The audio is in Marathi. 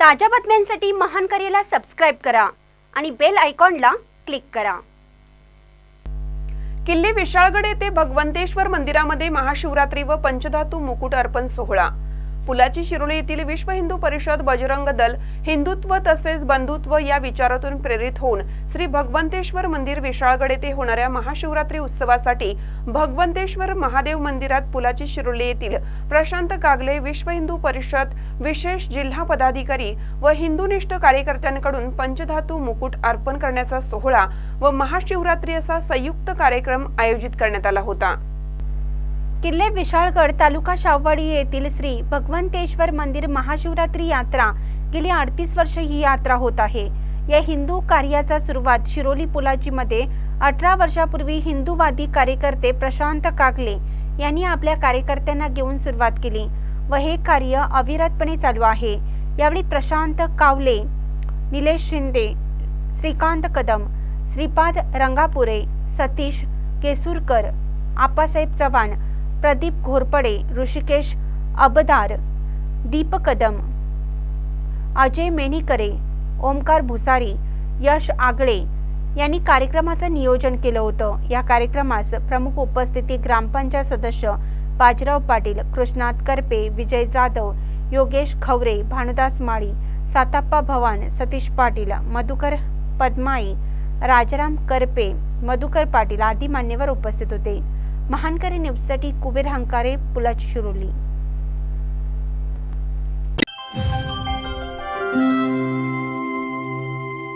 ताज्या बातम्यांसाठी महान करेला सबस्क्राईब करा आणि बेल आयकॉनला क्लिक करा. किल्ले विशाळगड येथे भगवंतेश्वर मंदिरामध्ये महाशिवरात्री व पंचधातू मुकुट अर्पण सोहळा. पुलाची शिरोली येथील विश्व हिंदू परिषद बजरंग दल हिंदुत्व तसेच बंधुत्व या विचारातून प्रेरित होऊन श्री भगवंतेश्वर मंदिर विशाळगड येथे होणाऱ्या महाशिवरात्री उत्सवासाठी भगवंतेश्वर महादेव मंदिरात पुलाची शिरोली येथील प्रशांत कागले विश्व हिंदू परिषद विशेष जिल्हा पदाधिकारी व हिंदुनिष्ठ कार्यकर्त्यांकडून पंचधातू मुकुट अर्पण करण्याचा सोहळा व महाशिवरात्री असा संयुक्त कार्यक्रम आयोजित करण्यात आला होता. किल्ले विशाळगड तालुका शाववाडी येथील श्री भगवंतेश्वर मंदिर महाशिवरात्री यात्रा गेली अडतीस वर्ष ही यात्रा होत आहे. या हिंदू कार्याचा सुरुवात शिरोली पुलाची मध्ये अठरा वर्षापूर्वी हिंदूवादी कार्यकर्ते प्रशांत कागले यांनी आपल्या कार्यकर्त्यांना घेऊन सुरुवात केली व हे कार्य अविरतपणे चालू आहे. यावेळी प्रशांत कावले निलेश शिंदे श्रीकांत कदम श्रीपाद रंगापुरे सतीश केसूरकर आप्पासाहेब चव्हाण प्रदीप घोरपडे ऋषिकेश अबदार दीप कदम अजय मेनिकरे ओमकार भुसारी यश आगळे यांनी कार्यक्रमाचं नियोजन केलं होतं. या कार्यक्रमास प्रमुख उपस्थिती ग्रामपंचायत सदस्य बाजीराव पाटील कृष्णात करपे विजय जाधव योगेश खवरे भानुदास माळी साताप्पा भवान सतीश पाटील मधुकर पद्माई राजाराम करपे मधुकर पाटील आदी मान्यवर उपस्थित होते. महानकरी न्यूजसाठी कुबेर हंकारे पुलाची शिरोली